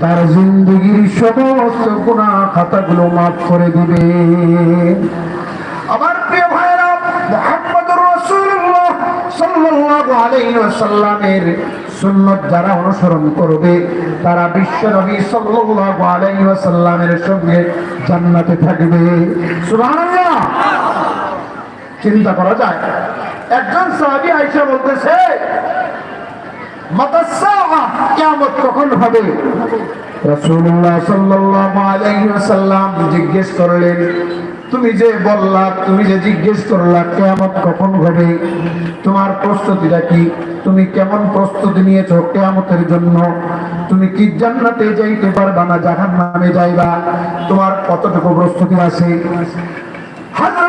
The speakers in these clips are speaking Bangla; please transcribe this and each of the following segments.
তার জিন্দগির সমস্ত করে দিবে আমার প্রিয় সুন্নাত যারা অনুসরণ করবে, তারা বিশ্ব নবী সাল্লাল্লাহু সঙ্গে জান্নাতে থাকবে। চিন্তা করা যায় একজন সাহাবী আয়েশা বলতেছে জিজ্ঞেস করলেন, তুমি যে বললা, তুমি যে জিজ্ঞেস করলা, কিয়ামত কখন হবে? তোমার প্রস্তুতিটা কি? তুমি কেমন প্রস্তুতি নিয়েছো কিয়ামতের জন্য? তুমি কি জান্নাতে যাইতে পারবা না জাহান্নামে যাইবা? তোমার কতটুকু প্রস্তুতি আছে? আনহু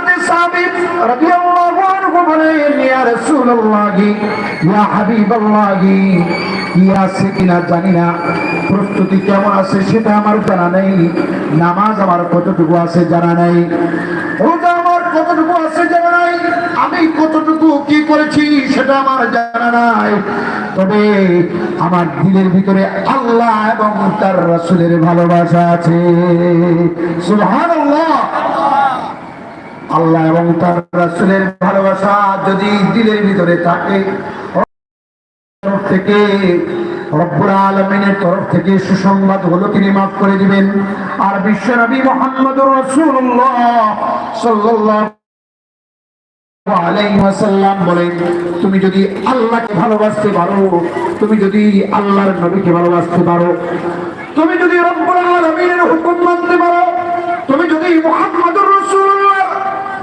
প্রস্তুতি কেমন আছে সেটা আমার জানা নেই। নামাজ আমার কতটুকু আছে জানা নেই। রোজা আমার কতটুকু আছে জানা নাই। আমি কতটুকু কি করেছি সেটা আমার জানা নাই। তবে আমার দিলের ভিতরে আল্লাহ এবং তার রাসূলের ভালোবাসা আছে। আল্লাহ এবং তার রাসূলের ভালোবাসা যদি দিলের ভিতরে থাকে থেকে আলমিনের তরফ থেকে সুসংবাদ হলো তিনি মাফ করে দিবেন। আর রাসূলুল্লাহ সাল্লাল্লাহু বলেন, তুমি যদি আল্লাহকে ভালোবাসতে পারো, তুমি যদি আল্লাহর নবীকে ভালোবাসতে পারো, তুমি যদি রব্বুল আলামিনের হুকুম মানতে পারো, তুমি যদি মুহাম্মদুর রাসূলুল্লাহ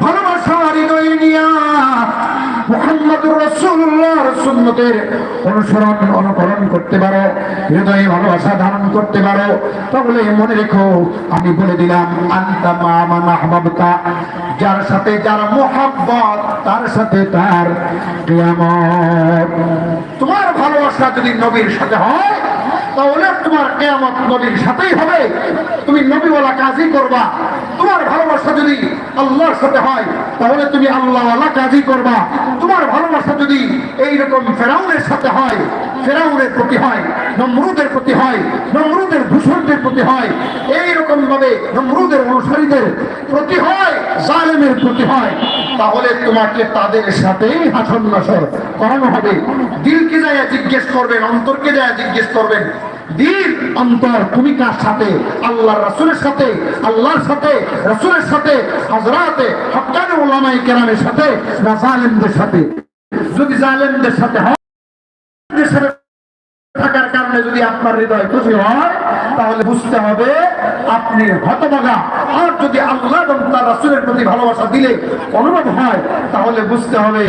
ভালোবাসা হৃদয়ে নিয়া মুহাম্মদুর রাসূলুল্লাহর সুন্নতের অনুসরণ অনুকরণ করতে পারো, হৃদয়ে ভালোবাসা ধারণ করতে পারো, তাহলে মনে রেখো, আমি বলে দিলাম, আনতা মা মাহবাবতা, যার সাথে যার মোহাব্বত, তার সাথে তার তোমার ভালোবাসা যদি নবীর সাথে হয়, তাহলে তোমার কেয়ামত নবীর সাথেই হবে। তুমি নবীওয়ালা কাজই করবা। তোমার ভালোবাসা যদি আল্লাহর সাথে হয়, তাহলে তুমি আল্লাহওয়ালা কাজই করবা। তোমার ভালোবাসা যদি এইরকম ফেরাউনের সাথে হয়, ফেরাউনের প্রতি হয়, নমরুদের প্রতি হয়, নমরুদের দূষণদের প্রতি হয় এইরকম ভাবে নমরুদের অনুসারীদের প্রতি হয়, জালেমের প্রতি হয়, তাহলে তোমাকে তাদের সাথেই হাসন নাসর করানো হবে। দিলকে যায় জিজ্ঞেস করবেন, অন্তরকে যায় জিজ্ঞেস করবেন। দিল অন্তর তুমি কার সাথে? আল্লাহর রাসূলের সাথে, আল্লাহর সাথে, রাসূলের সাথে, হযরতে হক্কানি উলামায়ে কেরামের সাথে না জালেমদের সাথে? যদি জালেমদের সাথে হয় সাথে থাকার কারণে যদি আপনার হৃদয় খুশি হয়, তাহলে বুঝতে হবে আপনি হতভাগা। আর যদি আল্লাহ এবং তার রাসূলের প্রতি ভালোবাসা দিলে অনুভব হয়, তাহলে বুঝতে হবে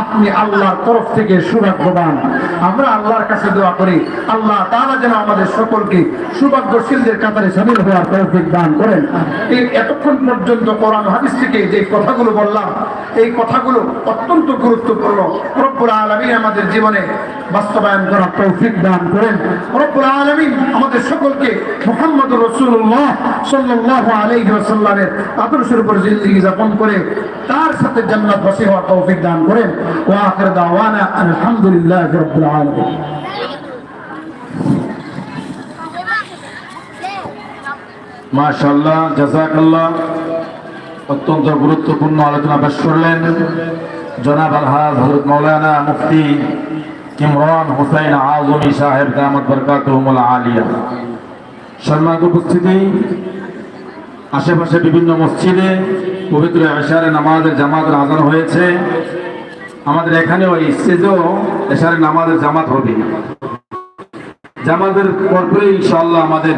আপনি আল্লাহর তরফ থেকে সৌভাগ্যবান। আমরা আল্লাহর কাছে দোয়া করি, আল্লাহ তারা যেন আমাদের সকলকে সৌভাগ্যশীলদের কাতারে সামিল হওয়ার তৌফিক দান করেন। এতক্ষণ পর্যন্ত কোরআন হাদিস থেকে যে কথাগুলো বললাম এই কথাগুলো অত্যন্ত গুরুত্বপূর্ণ। রব্বুল আলামিন আমাদের জীবনে বাস্তবায়ন করার তৌফিক দান করেন। রব্বুল আলামিন আমাদের সকলকে মুহাম্মদুর রাসূলুল্লাহ সাল্লাল্লাহু আলাইহি ওয়াসাল্লামের আদর্শের উপর জিন্দেগি যাপন করে তার সাথে জান্নাতবাসী হওয়ার তৌফিক দান করেন। ওয়া আখির দাওয়ানা আলহামদুলিল্লাহি রাব্বিল আলামিন। মাশাল্লাহ জাজাকাল্লাহ অত্যন্ত গুরুত্বপূর্ণ আলোচনা পেশ করলেন জনাব আলহাজ হজরত মৌলানা মুফতি ইমরান হুসাইন আজমি সাহেব দামত বরকাতুহুমুল আলিয়া। সম্মানিত উপস্থিতি, আশেপাশে বিভিন্ন মসজিদে পবিত্র এশারে নামাজের জামাতের আজান হয়েছে। আমাদের এখানে ওই স্টেজেও এশারে নামাজের জামাত হবে। জামাতের পরপরে ইনশাআল্লাহ আমাদের